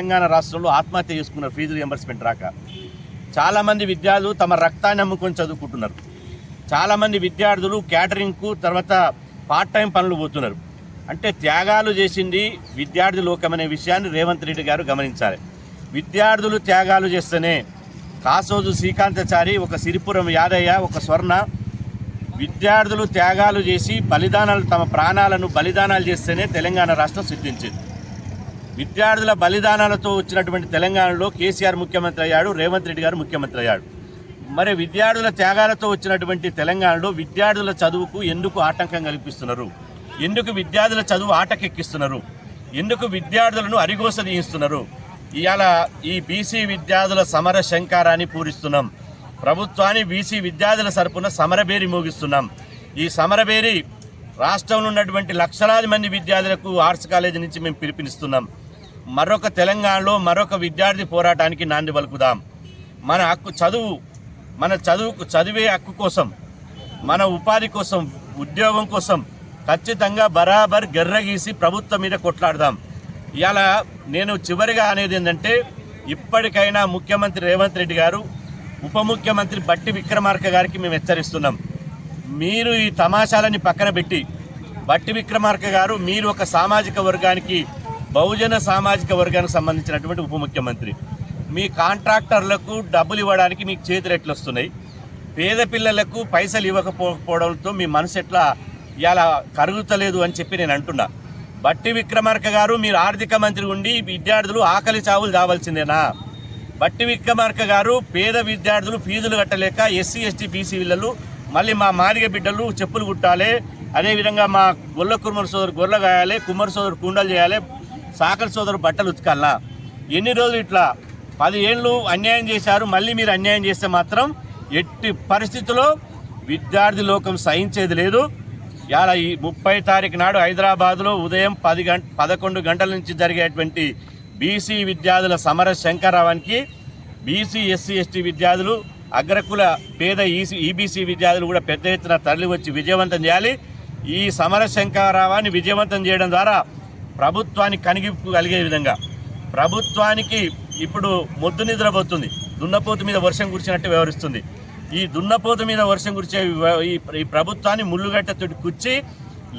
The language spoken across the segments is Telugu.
తెలంగాణ రాష్ట్రంలో ఆత్మహత్య చేసుకున్నారు ఫీజు రియంబర్స్మెంట్ రాక చాలామంది విద్యార్థులు తమ రక్తాన్ని అమ్ముకొని చదువుకుంటున్నారు. చాలామంది విద్యార్థులు క్యాటరింగ్కు తర్వాత పార్ట్ టైం పనులు పోతున్నారు. అంటే త్యాగాలు చేసింది విద్యార్థి లోకం అనే విషయాన్ని రేవంత్ రెడ్డి గారు గమనించాలి. విద్యార్థులు త్యాగాలు చేస్తేనే కాసోజు శ్రీకాంతచారి ఒక సిరిపురం యాదయ్య ఒక స్వర్ణ విద్యార్థులు త్యాగాలు చేసి బలిదానాలు తమ ప్రాణాలను బలిదానాలు చేస్తేనే తెలంగాణ రాష్ట్రం సిద్ధించింది. విద్యార్థుల బలిదానాలతో వచ్చినటువంటి తెలంగాణలో కేసీఆర్ ముఖ్యమంత్రి అయ్యాడు రేవంత్ రెడ్డి గారు ముఖ్యమంత్రి అయ్యాడు. మరి విద్యార్థుల త్యాగాలతో వచ్చినటువంటి తెలంగాణలో విద్యార్థుల చదువుకు ఎందుకు ఆటంకం కల్పిస్తున్నారు? ఎందుకు విద్యార్థుల చదువు ఆటకెక్కిస్తున్నారు? ఎందుకు విద్యార్థులను అరిగోస తీయిస్తున్నారు? ఇవాళ ఈ బీసీ విద్యార్థుల సమర శంకారాన్ని పూరిస్తున్నాం. ప్రభుత్వాన్ని బీసీ విద్యార్థుల సరపున సమరబేరి మోగిస్తున్నాం. ఈ సమరబేరి రాష్ట్రంలో ఉన్నటువంటి లక్షలాది మంది విద్యార్థులకు ఆర్ట్స్ కాలేజీ నుంచి మేము పిలుపునిస్తున్నాం. మరొక తెలంగాణలో మరొక విద్యార్థి పోరాటానికి నాంది పలుకుదాం. మన హక్కు చదువు మన చదువుకు చదివే హక్కు కోసం మన ఉపాధి కోసం ఉద్యోగం కోసం ఖచ్చితంగా బరాబర్ గెర్రగీసి ప్రభుత్వం మీద కొట్లాడదాం. ఇలా నేను చివరిగా అనేది ఏంటంటే ఇప్పటికైనా ముఖ్యమంత్రి రేవంత్ రెడ్డి గారు ఉప ముఖ్యమంత్రి బట్టి విక్రమార్క గారికి మేము హెచ్చరిస్తున్నాం. మీరు ఈ తమాషాలని పక్కన పెట్టి బట్టి విక్రమార్క గారు మీరు ఒక సామాజిక వర్గానికి బహుజన సామాజిక వర్గానికి సంబంధించినటువంటి ఉప ముఖ్యమంత్రి. మీ కాంట్రాక్టర్లకు డబ్బులు ఇవ్వడానికి మీకు చేతులు రెట్లు వస్తున్నాయి పేద పిల్లలకు పైసలు ఇవ్వకపోవడంతో మీ మనసు ఎట్లా ఇలా కరుగుతలేదు అని చెప్పి నేను అంటున్నా. బట్టి విక్రమార్క గారు మీరు ఆర్థిక మంత్రి ఉండి విద్యార్థులు ఆకలి చావులు దావాల్సిందేనా? బట్టి విక్రమార్క గారు పేద విద్యార్థులు ఫీజులు కట్టలేక ఎస్సీ ఎస్టీ బీసీ పిల్లలు మళ్ళీ మా మాదిగ బిడ్డలు చెప్పులు కుట్టాలి. అదేవిధంగా మా గొల్ల కుమ్మరి సోదరు గొర్రె గాయాలి కుమ్మరి సోదరు కుండలు చేయాలి సాకర్ సోదరు బట్టలు ఉతకాలా ఎన్ని రోజులు ఇట్లా పది ఏళ్ళు అన్యాయం చేశారు మళ్ళీ మీరు అన్యాయం చేస్తే మాత్రం ఎట్టి పరిస్థితుల్లో విద్యార్థి లోకం సహించేది లేదు. ఇలా ఈ ముప్పై తారీఖు నాడు హైదరాబాద్లో ఉదయం పది గంట పదకొండు గంటల నుంచి జరిగేటువంటి బీసీ విద్యార్థుల సమర శంకరావానికి బీసీ ఎస్సీ ఎస్టీ విద్యార్థులు అగ్రకుల పేద ఈసీ ఈబీసీ విద్యార్థులు కూడా పెద్ద ఎత్తున తరలి వచ్చి విజయవంతం చేయాలి. ఈ సమరశంకరావాన్ని విజయవంతం చేయడం ద్వారా ప్రభుత్వానికి కనిగింపు కలిగే విధంగా ప్రభుత్వానికి ఇప్పుడు మొద్దు నిద్రపోతుంది దున్నపోతు మీద వర్షం కురిచినట్టు వ్యవహరిస్తుంది. ఈ దున్నపోతు మీద వర్షం కురిచే ఈ ఈ ప్రభుత్వాన్ని ముళ్ళుగట్టతోటి కుచ్చి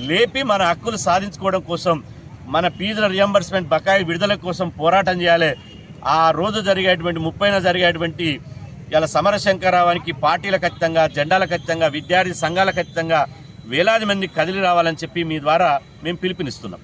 లేపి మన హక్కులు సాధించుకోవడం కోసం మన ఫీజుల రియంబర్స్మెంట్ బకాయి విడుదల కోసం పోరాటం చేయాలి. ఆ రోజు జరిగేటువంటి ముప్పైన జరిగేటువంటి ఇలా సమరశంకరావానికి పార్టీల ఖచ్చితంగా జెండాల ఖచ్చితంగా విద్యార్థి సంఘాల ఖచ్చితంగా వేలాది మంది కదిలి రావాలని చెప్పి మీ ద్వారా మేము పిలుపునిస్తున్నాం.